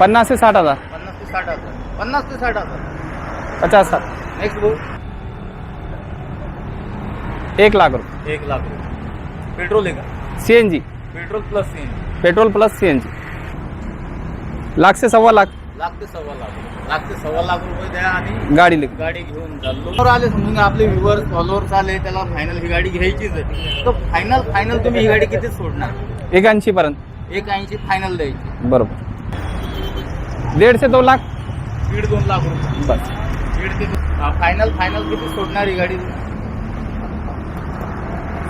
पन्नास ते साठ हजार. पन्नास ते साठ हजार. पन्नास ते साठ हजार. पचास साठ. नेक्स्ट भाऊ एक लाख रुपये. एक लाख रुपये. पेट्रोल आहे का? C N G petrol plus scene petrol plus C N G lakh से सव्वा लाख. लाख ते सव्वा लाख लाख ते सव्वा लाख रुपये द्या आणि गाडी लिख. गाडी घेऊन चाललो. समोर आले समजून घ्या, आपले व्ह्युअर्स फॉलोअर्स आले त्याला फायनल ही गाडी घ्यायचीच आहे. तर फायनल फायनल तुम्ही ही गाडी किती सोडणार? एक ऐंशी पर्यंत. एक ऐंशी फायनल द्यायची. बरोबर. दीड से दो लाख? दीड दोन लाख रुपये. बस. दीड ते फायनल फायनल किती सोडणार ही गाडी?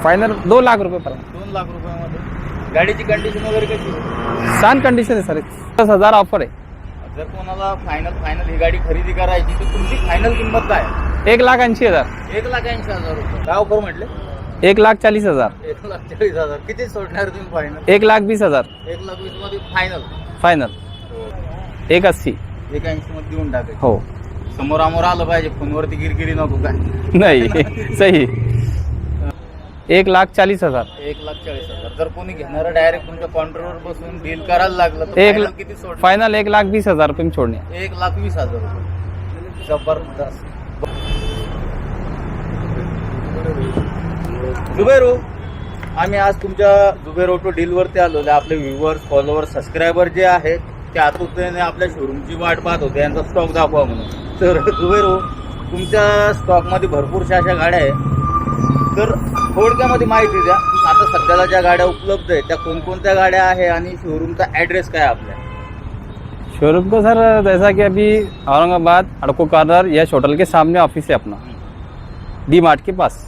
फायनल दो लाख रुपये पर्यंत. दोन लाख रुपयामध्ये. गाडीची कंडिशन वगैरे कशी? छान कंडिशन आहे सर. दस हजार ऑफर आहे. जर कोणाला फायनल फायनल ही गाडी खरेदी करायची तर तुमची फायनल किंमत काय? एक लाख ऐंशी हजार. एक लाख ऐंशी हजार रुपये. काय ऑफर म्हटले? एक लाख चालीस हजार. एक लाख चाळीस हजार. किती सोडणार तुम्ही फायनल एक लाख बीस हजार. एक लाख वीसमध्ये फायनल फायनल एक अस्सी एक ऐंशी मध्ये देऊन टाकायचं. हो. समोर आमोर आलं पाहिजे फोनवरती गिरगिरी नको काय नाही सही. एक लाख चालीस हजार. एक लाख चाळीस हजार. जर कोणी घेणार डायरेक्ट तुमच्या काउंटरवर बसून डील करायला लागलं तर एक final ला- किती सोड फायनल एक लाख बीस हजार रुपये में छोड़ने एक लाख वीस हजार रुपये. जबरदस्त. जुबेरो आम्ही आज तुमच्या जुबेर ऑटो डीलवरती आलो आपले व्ह्युअर्स फॉलोअर्स सबस्क्रायबर जे आहेत ते आतुरतेने आपल्या शोरूमची वाट पाहत होते यांचा स्टॉक दाखवा म्हणून. तर जुबेरो तुमच्या स्टॉकमध्ये भरपूरशा अशा गाड्या आहेत. तर थोडक्यामध्ये माहिती द्या आता सध्याला ज्या गाड्या उपलब्ध आहेत त्या कोणकोणत्या गाड्या आहे आणि शोरूमचा ॲड्रेस काय आहे आपल्या? शोरूम को सर जैसा कि अभी औरंगाबाद अड़को कॉर्नर यश होटल के सामने ऑफिस है अपना। डी मार्ट के पास।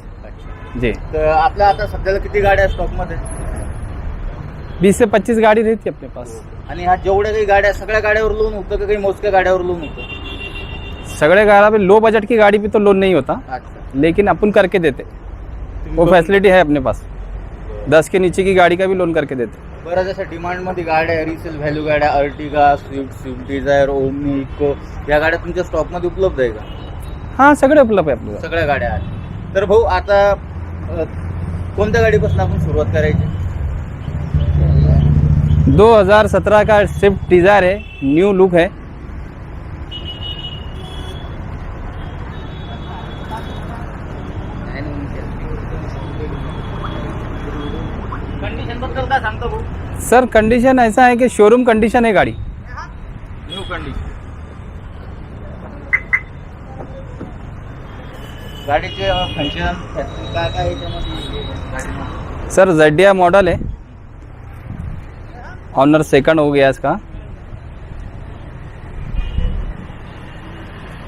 जी। तर आपल्या आता सध्याला किती गाड्या स्टॉकमध्ये बीस से पच्चीस गाड़ी रहती है अपने पास। आणि ह्या जेवढ्या काही गाड्या सगळ्या गाड्यावर लोन होतं का काही मोजक्या गाड्यावर लोन होतं? सगड़े गाड़ा पे लो बजट की गाड़ी पे तो लोन नहीं होता. अच्छा. लेकिन अपन करके देते. वो फैसिलिटी है अपने पास. दस के नीचे की गाड़ी का भी लोन करके देते. बऱ्याच अशा डिमांडमध्ये गाड्या आहे रिसेल व्हॅल्यू गाड्या Ertiga Swift Swift Dzire Omni Eeco या गाड्या तुमच्या स्टॉकमध्ये उपलब्ध आहे का? हाँ सगळे उपलब्ध है अपने पास सगळ्या गाड्या आहेत. तर भाऊ आता अ, कोणत्या गाडीपासून आपण सुरुवात करायची? दो हजार सत्रह का स्विफ्ट डिज़ायर है न्यू लुक है। सर कंडीशन ऐसा है कि शोरूम कंडीशन है गाड़ी। न्यू कंडिशन गाडीचे फंक्शन काय काय? सर जेडिया मॉडल है। ऑनर सेकंड हो गया इसका।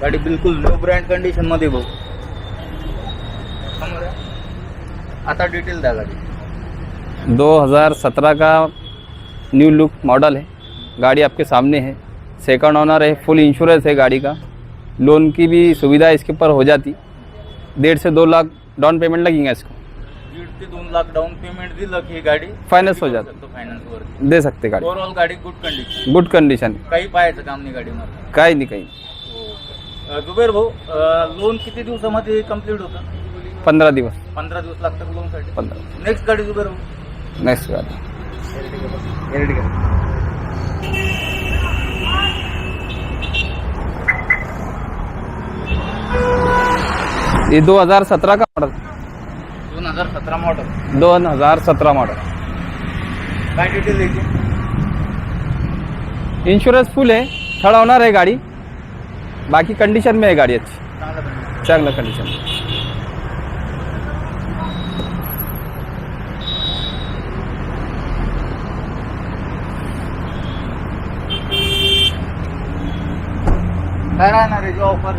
गाडी बिलकुल न्यू ब्रँड कंडिशन मध्ये भाऊ आता डिटेल द्या गाडी। 2017 का न्यू लुक मॉडल है। गाड़ी आपके सामने है। सेकंड ऑनर है। फुल इंश्योरेंस है गाड़ी का। लोन की भी सुविधा इसके ऊपर हो जाती। डेढ़ से दो लाख डाउन पेमेंट लगेगा इसको। ते दोन लाख डाऊन पेमेंट दिलं की ही गाडी Finance हो जातं. फायनान्स वर दे सकते गाड़ी. ओव्हरऑल गाडी गुड कंडिशन गुड कंडीशन काही पाहायचं काम नाही गाडीमध्ये. काही नाही काही अ, जुबेर भाऊ लोन किती दिवसामध्ये कंप्लीट होतं? पंधरा दिवस. पंधरा दिवस लागतात लोनसाठी पंधरा. नेक्स्ट गाडी जुबेर भाऊ. नेक्स्ट गाड़ी. ये 2017 का मॉडल हजार सतरा मॉडल 2017 मॉडल काय डिटेल द्यायची इंश्योरेंस फुल है थर्ड ऑनर है गाड़ी. बाकी कंडीशन में है गाड़ी अच्छी चांगलं. चांगलं कंडीशन काय राहणार आहे? ऑफर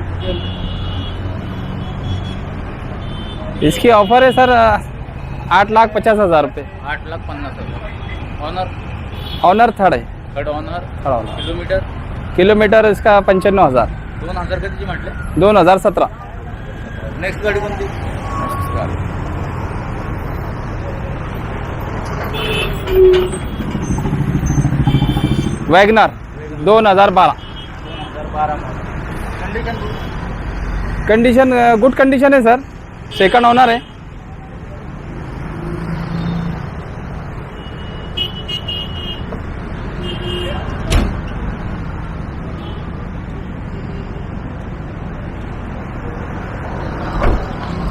इसकी ऑफर है सर आठ लाख पचास हजार रुपये। आठ लाख पन्नास हजार। ऑनर ऑनर थर्ड है। Third owner third owner kilometre kilometre इसका पंच्याण्णव हजार। दोन हजार कधीची म्हटले? दोन हजार सतरा। नेक्स्ट गाडी कोणती? वॅगनार दोन हजार बारा। दोन हजार बारा कंडिशन कंडीशन गुड कंडीशन है सर सेकंड होणार आहे.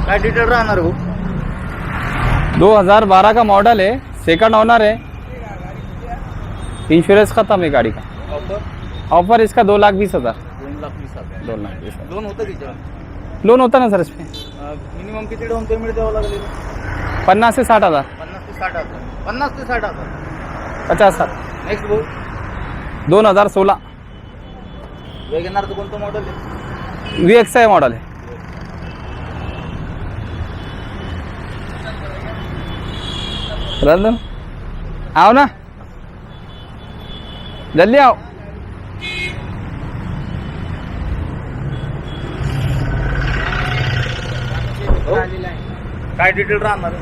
काय डिटेल राहणार हो? भाऊ दो हजार बारह का मॉडल है सेकंड ओनर है इंश्योरेंस खत्म है गाड़ी का ऑफर इसका दो लाख बीस हजार. दोन लाख वीस हजार. दोन लाख वीस दोन होतं तिच्या लोन होता ना सर इसमें? मिनिमम किती डाऊन पेमेंट द्यावं लागेल? पन्नास से साठ हजार. पन्नास ते साठ हजार. पन्नास ते साठ हजार. पचास साठ नेक्स्ट भाऊ दोन हजार सोळा. वेगनारचं कोणतं मॉडेल आहे? वी एक्स आय मॉडल है रंदन आओ ना. जल्दी आओ. काय डिटेल राहणार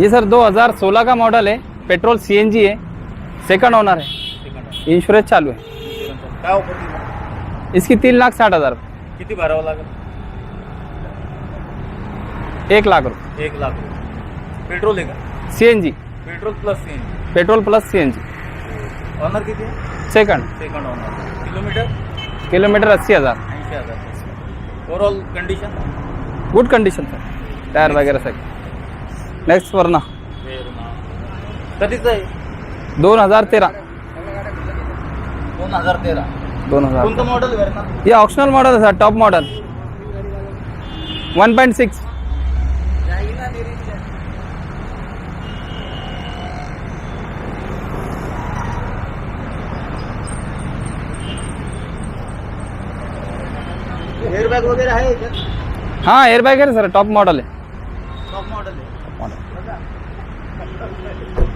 ये सर 2016 का मॉडल है पेट्रोल सीएनजी है सेकंड ओनर है इंश्योरेंस चालू है। काय ऑफ़र दिली? इसकी तीन लाख साठ हज़ार। किती भरावं लागेल? एक लाख रुपये। एक लाख रुपये. पेट्रोल आहे का? सीएनजी पेट्रोल प्लस सीन पेट्रोल प्लस सीएनजी ऑनर किती आहे? Second second owner kilometre kilometre अस्सी हज़ार। ऐंशी हज़ार. Overall condition good condition sir tyre वगैरह सर नेक्स्ट वरना. कधीच आहे? दोन हजार तेरा. दोन हजार तेरा. दोन हजार कोणतं मॉडेल ये ऑप्शनल मॉडल है sir top model one point six airbag वगैरे आहे याच्यात हाँ एयर बैग है सर टॉप मॉडल है टॉप मॉडेल आहे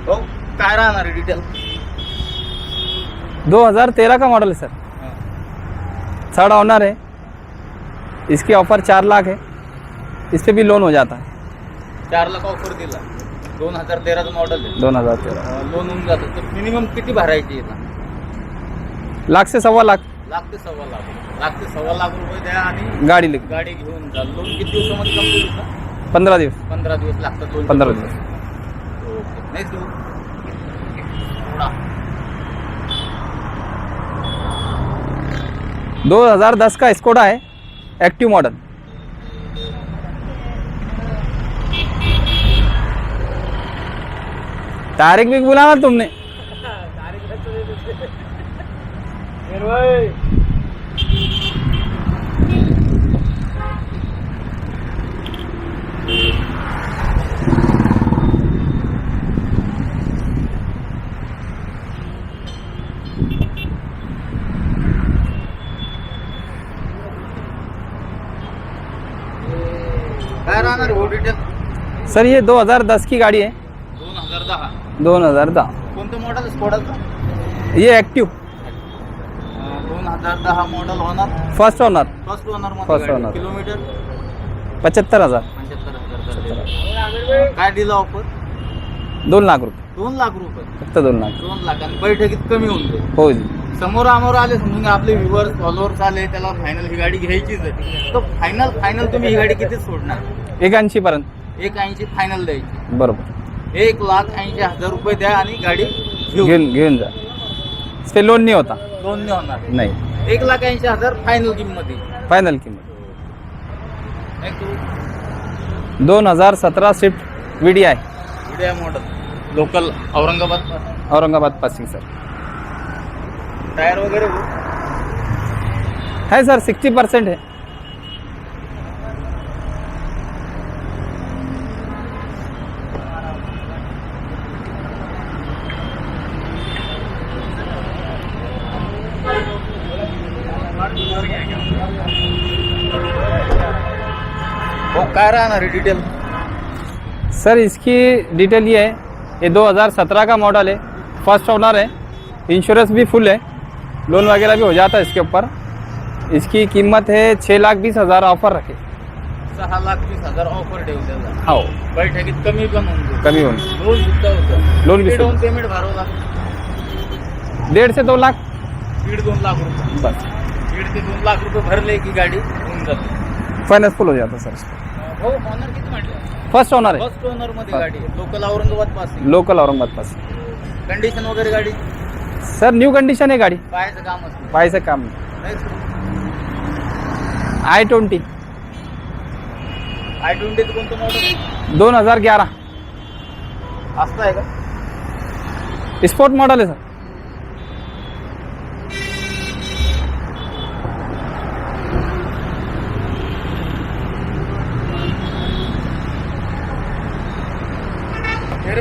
हो काय राहणार आहे डिटेल दो हजार तेरह का मॉडल है. सर थर्ड ऑनर है इसकी ऑफर चार लाख है इस पे भी लोन हो जाता है. चार लाख ऑफर दिला. दोन हजार तेराचं मॉडेल आहे. दोन हजार तेरह लोन होऊन जातं. तर मिनिमम किती भरायची येतात लाख से सव्वा लाख. लाख ते सव्वा लाख. लाख ते सव्वा लाख रुपये द्या आणि गाड़ी लिख. गाडी घेऊन जा. लोन किती दिवसामध्ये कंप्लीट होतं पंद्रह दिवस. पंधरा दिवस लागतात लोन पंधरा दिवस. ओके नेक्स्ट दो हजार दस का स्कोडा है एक्टिव मॉडल तारीख भी बुलाना तुमने. राहणार हो डिटेल सर ये 2010 की गाड़ी है दोन हजार दहा. 2010 कोणतं मॉडेल स्कोडाचं ये एक्टिव दोन हजार दहा मॉडेल होणार? First owner first owner First owner. Kilometre पचहत्तर हजार. पंच्याहत्तर हजार. काय दिलं ऑफर दोन लाख रुपये. दोन लाख रुपये. फक्त दोन लाख. दोन लाख. आणि बैठकीत कमी होऊन जाईल. हो. जी समोर आमोर आले समजून घ्या, आपले व्ह्युअर्स फॉलोअर्स आले त्याला फायनल ही गाडी घ्यायचीच आहे. तर फायनल फायनल तुम्ही ही गाडी किती सोडणार? एक ऐंशी पर्यंत एक ऐंशी फायनल द्यायची. बरोबर. एक लाख ऐंशी हजार रुपये द्या आणि गाडी घेऊ घेऊन घेऊन जा. पे लोन नहीं होता. दोन नाही होणार. नहीं. एक लाख ऐंशी हजार फायनल किंमत आहे. फाइनल कीमत. दोन हजार सतरा Swift V D I video model local Aurangabad Aurangabad passing sir tyre वगैरे? है सर सिक्सटी परसेंट है हो काय डिटेल सर इसकी डिटेल ये है ये 2017 का मॉडल है फ़र्स्ट ओनर है इंश्योरेंस भी फुल है लोन वगैरह भी हो जाता है इसके ऊपर। इसकी कीमत है छः लाख बीस हज़ार ऑफ़र रखे। सहा लाख वीस हज़ार ऑफ़र ठेवलेला हो। बैठकीत कमी पण होऊन कमी लोन सुद्धा होतं लोन डाऊन पेमेंट भरावं लागतं डेढ़ लाख। दीड दोन लाख रुपये बस। दीड ते दोन लाख रुपये भरले की गाडी। होऊन जाते फाइनेंस फुल हो जाता सर। हो ऑनर किती म्हटलं? फर्स्ट ओनर है फर्स्ट ओनरमध्ये गाडी. Local Aurangabad passing local Aurangabad pass condition वगैरे गाडी? सर न्यू कंडीशन है गाड़ी. पाहायचं काम असतं. से काम Next. आई ट्वेंटी आय ट्वेंटीचं कोणतं मॉडेल दोन हजार ग्यारह असं आहे का? स्पोर्ट मॉडल है सर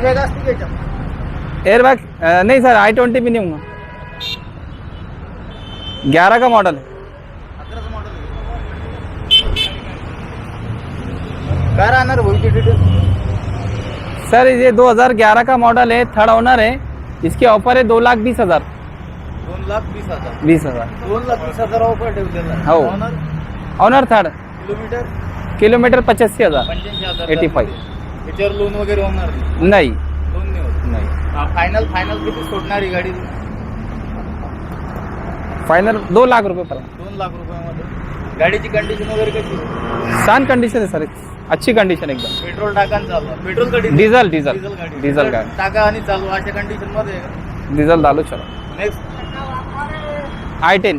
एअरबॅग असते का याच्यात एयरबैग नहीं सर आई ट्वेंटी भी नहीं होगा ग्यारह का मॉडल है अकराचं मॉडेल काय राहणार भाऊची डिटेल सर ये 2011 का मॉडल है थर्ड ओनर है इसके ऑफर है दो लाख बीस हजार. दोन लाख वीस हजार. बीस हजार. दोन लाख वीस हजार ऑफर ठेवलेला आहे. हो. ऑनर थर्ड किलोमीटर किलोमीटर पचासी हजार. पंच्याऐंशी हजार. 85. याच्यावर लोन वगैरे होणार नाही. नहीं. लोन नाही होत. नहीं. फायनल फायनल किती सोडणार ही गाडी? फाइनल दो लाख रुपए पर दोन लाख रुपयामध्ये. गाडीची कंडिशन वगैरे कशी? आहे? शान कंडीशन है सर अच्छी कंडीशन एकदम. पेट्रोल टाका आणि चालवा. पेट्रोल गाडी डीजल डीजल डिझेल गाडी. टाका आणि चालवा. अशा कंडिशनमध्ये आहे का? डीजल डालो चलो नेक्स्ट आई टेन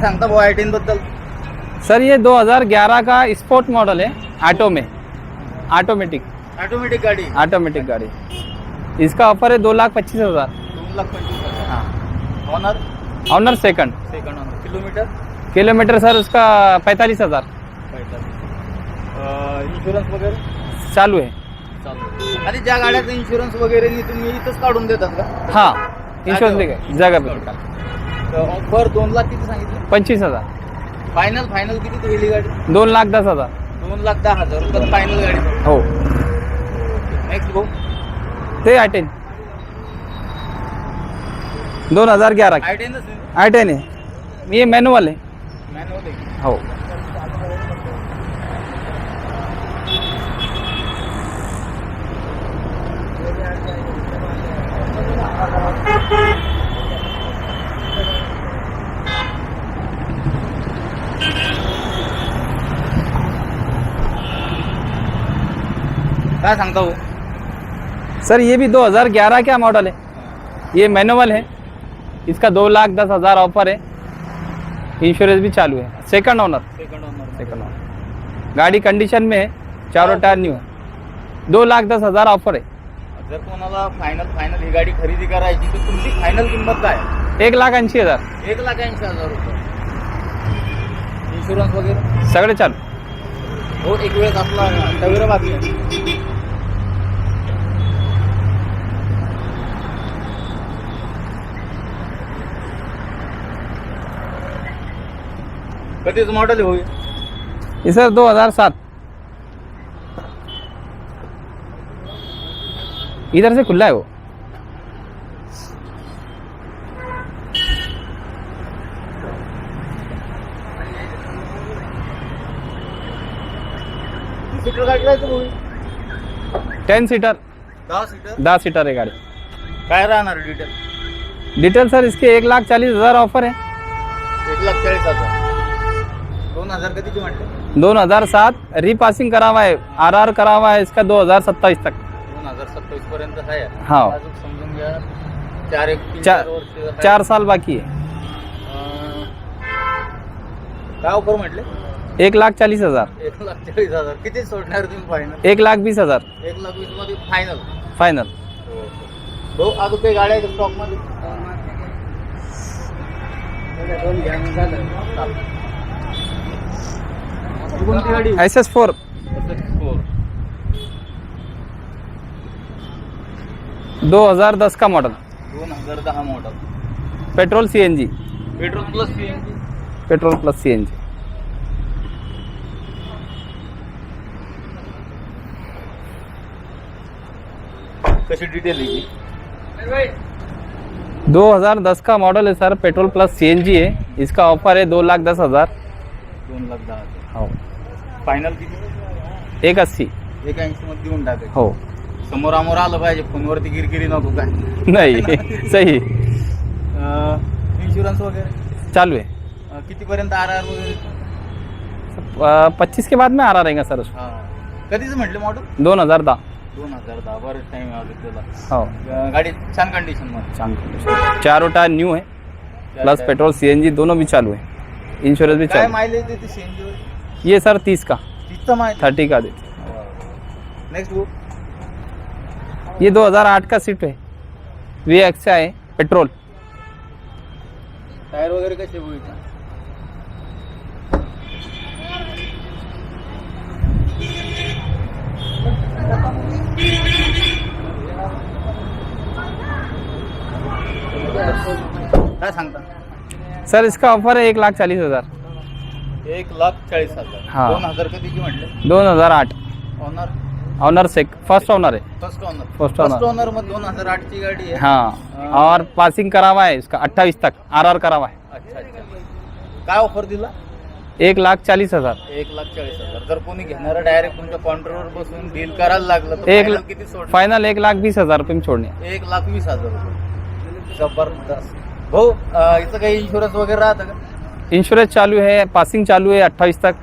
काय सांगता भाऊ आय टेन बद्दल? सर ये 2011 का स्पोर्ट मॉडल है ऑटो में. ऑटोमेटिक ऑटोमेटिक गाडी. ऑटोमेटिक गाड़ी. इसका ऑफर है दो लाख पच्चीस हजार. दोन लाख पंचवीस हजार. हाँ. Owner owner second second owner kilometre kilometre sir उसका पैंतालीस हजार. इन्शुरन्स वगैरे? चालू है. चालू आणि ज्या गाड्याचा इन्शुरन्स वगैरे तुम्ही इथंच काढून देतात का? हाँ. इंश्योरेंस लेके जगह पे ऑफर दोन लाख किती सांगितलं? पंचवीस हजार. फायनल फायनल किती गेली गाडी? दोन लाख दस हजार. दोन लाख दहा हजार रुपयात फायनल गाडी हो. नेक्स्ट भाऊ. ते आय टेन दोन हजार ग्यारह आय टेनच आय टेन है ये मैनुअल है मॅन्युअल आहे. हो. काय सांगता भाऊ सर ये भी 2011 का मॉडल है? ये मैनुअल है। इसका दो लाख दस हजार ऑफर है। इंश्योरेंस भी चालू है। Second owner second owner second owner गाड़ी कंडीशन में है। चारों टायर न्यू है। दो लाख दस हजार ऑफर है। जर कोणाला फायनल फायनल ही गाडी खरेदी करायची तर तुमची फायनल किंमत काय? आहे? एक लाख ऐंशी हजार। एक लाख ऐंशी हजार रुपये. इन्शुरन्स वगैरे? सगळे चालू. हो एक वेळेस आपला तवेरा बाकी आहे कधीच मॉडेल होईल. सर दो हजार सात. इधर से खुला है वो. सीटर गाडी राहायचं भाऊ? टेन सीटर दहा सीटर दस सीटर है गाड़ी. काय राहणार डिटेल डिटेल सर इसके एक लाख चालीस हजार ऑफर है. एक लाख चाळीस हजार. दोन हजार म्हटलं? सात रीपासिंग करा हुआ है आर आर करा हुआ है इसका दो हजार सत्ताईस तक. दोन हजार सत्तावीस पर्यंत आहे. हा. अजून समजून घ्या. चार एक तीन चार चार वर्ष आहे. चार साल बाकी है अं, काय ऑफर म्हटले? एक लाख चालीस हजार. एक लाख चाळीस हजार. किती सोडणार तुम्ही फायनल एक लाख बीस हजार. एक लाख वीसमध्ये फायनल फाइनल भाऊ अजून काही गाड्या आहेत स्टॉकमध्ये? ही कोणती गाडी? एस एस फोर दो हजार दस का मॉडल दोन हजार दहा model petrol C N G petrol plus CNG petrol plus C N G कशी डिटेल दो हजार दस का मॉडल है sir petrol plus C N G है इसका ऑफर है दो लाख दस हजार. दोन लाख दहा हजार. हो. फायनल किती? एक अस्सी. एक ऐंशी मध्ये देऊन हो. समोर आमोर आलं पाहिजे फोनवरती गिरगिरी नको काय? नहीं सही. इन्शुरन्स वगैरे? चालू है अं, कितीपर्यंत आर आर वगैरे? पच्चीस के बाद में आ रहा रहेगा सर हाँ. कधीच म्हटले मॉडेल दोन हज़ार दहा. दोन हज़ार दहा. टाइम त्याला. हो. अं, गाडी छान कंडिशन मध्ये. चारों टायर न्यू है प्लस. पेट्रोल सीएनजी दोनों भी चालू है इंश्योरेंस भी काय चालू है। मायलेज देते सीएनजी ये सर तीस का। थर्टी का दे। नेक्स्ट बुक ये 2008 का सीट है। वी एक्स है पेट्रोल। टायर वगैरह कसे सांगता? सर इसका ऑफ़र है एक लाख चालीस हज़ार। एक लाख चाळीस हजार. दोन हजार कधीची म्हटले? दोन हजार आठ. ऑनर ऑनर से फर्स्ट ऑनर है first owner First first owner. ऑनरमध्ये दोन हजार आठ ची गाडी आहे. हाँ. और पासिंग करा हुआ है इसका अट्ठाईस तक. आर आर करा हुआ है अच्छा अच्छा. काय ऑफर दिला? एक लाख चालीस हजार. एक लाख चाळीस हजार. जर कोणी घेणार डायरेक्ट तुमच्या काउंटरवर बसून डील करायला लागलं तर एक final किती सोड फाइनल एक लाख बीस हजार रुपये में छोड़ने हैं। एक लाख वीस हजार रुपये. जबरदस्त. भाऊ अं, इथं काही इन्शुरन्स वगैरे राहतं का? इंश्योरेंस चालू है पासिंग चालू है अट्ठाईस तक.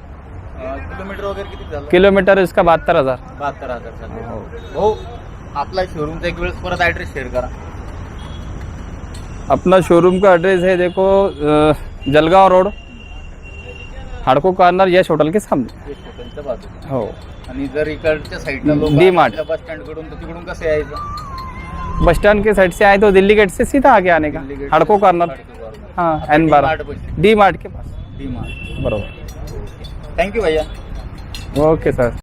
किलोमीटर वगैरे किती झालं? किलोमीटर इसका बहत्तर हजार. बहात्तर हजार चालू भाऊ आपला शोरूमचा एक वेळेस परत ॲड्रेस शेअर करा. अपना शोरूम का एड्रेस है देखो अ, जलगांव रोड हाड़को कॉर्नर यश होटल के सामने. हो. आणि जर इकडच्या साईडला डी मार्ट. बस स्टँडकडून तर तिकडून कसं यायचं? बस स्टैंड के साइड से आए तो दिल्ली गेट से सीधा आगे आने का। हड़को कॉर्नर हाँ एन डी बारह। मार्ट डी मार्ट के पास। डी मार्ट थैंक यू भैया। Okay sir